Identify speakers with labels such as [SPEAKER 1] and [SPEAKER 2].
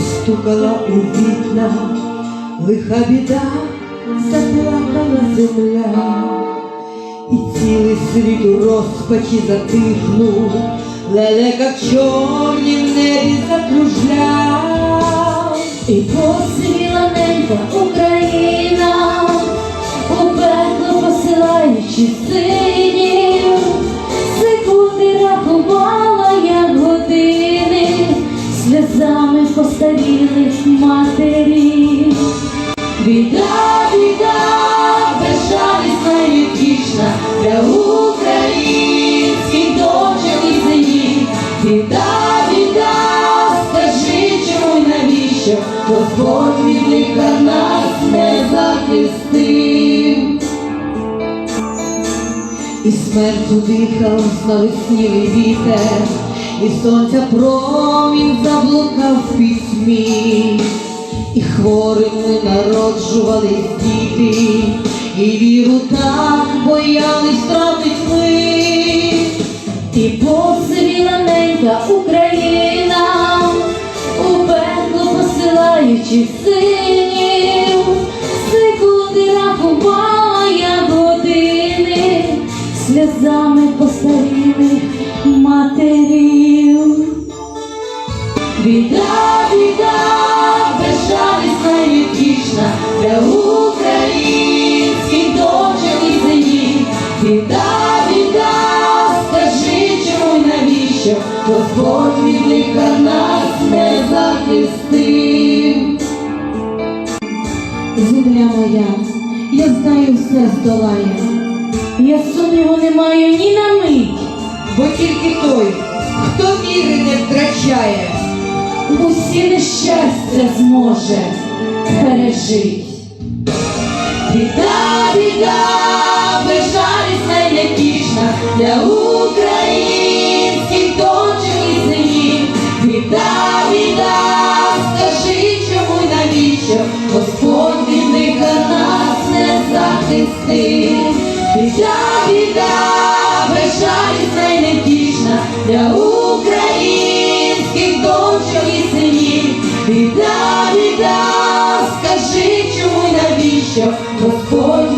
[SPEAKER 1] стукала у вікна, лиха біда, заплакала земля, і цілий світ у розпачі затихнув, лелека в чорнім небі закружляв.
[SPEAKER 2] І посивіла ненька постарілих матерів. Біда, біда, безжалісна і втішна для українських дочок і синів. Біда, біда, скажи, чому й навіщо Господь відлика нас не захистив.
[SPEAKER 1] І смертю дихав знавеснілий вітер, і сонця промінь заблукав в пітьмі, і хворими народжувались діти, і віру так боялись втратить ми.
[SPEAKER 2] І посивіла ненька Україна, у пекло посилаючи синів, Біда, біда, скажи, чому й навіщо Господь відлика нас не захистив. Земля моя, я знаю, все здолає. Я сумніву не маю ні на мить.
[SPEAKER 1] Бо тільки той, хто віри не втрачає,
[SPEAKER 2] усі нещастя зможе пережить. Біда, радісний, ця біда, безжалісна і невтішна для українських дочок і ця біда, скажи, чому навіщо Господь.